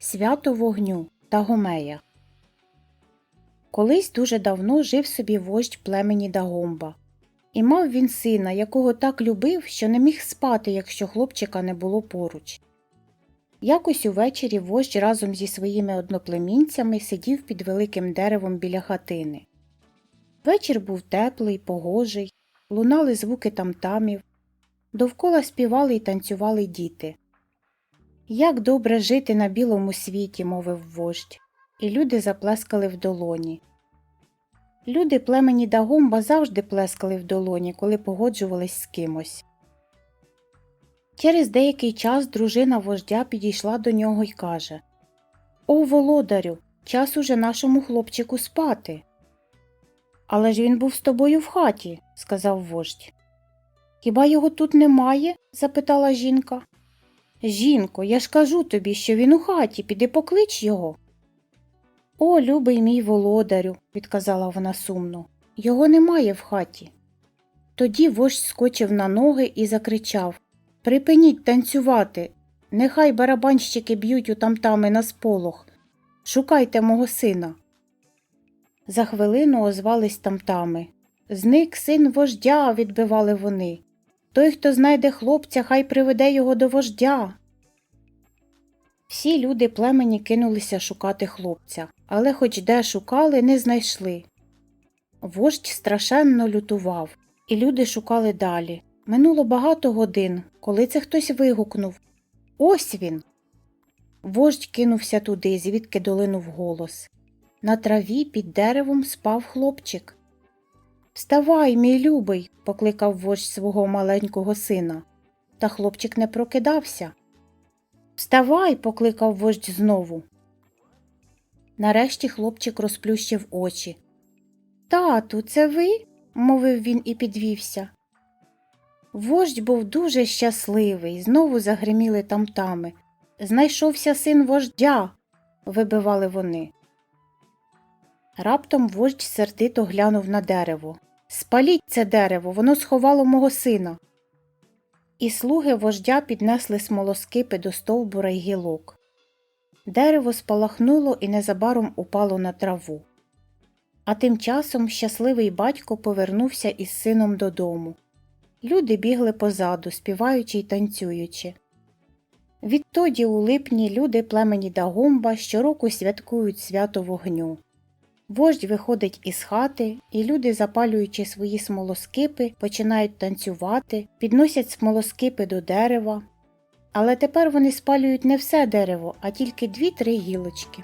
Свято вогню та Гомея. Колись дуже давно жив собі вождь племені Дагомба. І мав він сина, якого так любив, що не міг спати, якщо хлопчика не було поруч. Якось увечері вождь разом зі своїми одноплемінцями сидів під великим деревом біля хатини. Вечір був теплий, погожий, лунали звуки тамтамів, довкола співали й танцювали діти. Як добре жити на білому світі, мовив вождь, і люди заплескали в долоні. Люди племені Дагомба завжди плескали в долоні, коли погоджувались з кимось. Через деякий час дружина вождя підійшла до нього й каже О, володарю, час уже нашому хлопчику спати. Але ж він був з тобою в хаті, сказав вождь. Хіба його тут немає? запитала жінка. Жінко, я ж кажу тобі, що він у хаті, піди поклич його. О, любий мій володарю, відказала вона сумно, його немає в хаті. Тоді вождь скочив на ноги і закричав Припиніть танцювати, нехай барабанщики б'ють у тамтами на сполох. Шукайте мого сина. За хвилину озвались тамтами. Зник син вождя, відбивали вони. Той, хто знайде хлопця, хай приведе його до вождя. Всі люди племені кинулися шукати хлопця, але хоч де шукали, не знайшли. Вождь страшенно лютував, і люди шукали далі. Минуло багато годин, коли це хтось вигукнув Ось він. Вождь кинувся туди, звідки долинув голос. На траві під деревом спав хлопчик. Вставай, мій любий, покликав вождь свого маленького сина. Та хлопчик не прокидався. Вставай, покликав вождь знову. Нарешті хлопчик розплющив очі. Тату, це ви? мовив він і підвівся. Вождь був дуже щасливий, знову загриміли тамтами. Знайшовся син вождя, вибивали вони. Раптом вождь сердито глянув на дерево. Спаліть це дерево, воно сховало мого сина. І слуги вождя піднесли смолоскипи до стовбура й гілок. Дерево спалахнуло і незабаром упало на траву. А тим часом щасливий батько повернувся із сином додому. Люди бігли позаду, співаючи й танцюючи. Відтоді у липні люди племені Дагомба щороку святкують свято вогню. Вождь виходить із хати, і люди, запалюючи свої смолоскипи, починають танцювати, підносять смолоскипи до дерева. Але тепер вони спалюють не все дерево, а тільки дві-три гілочки.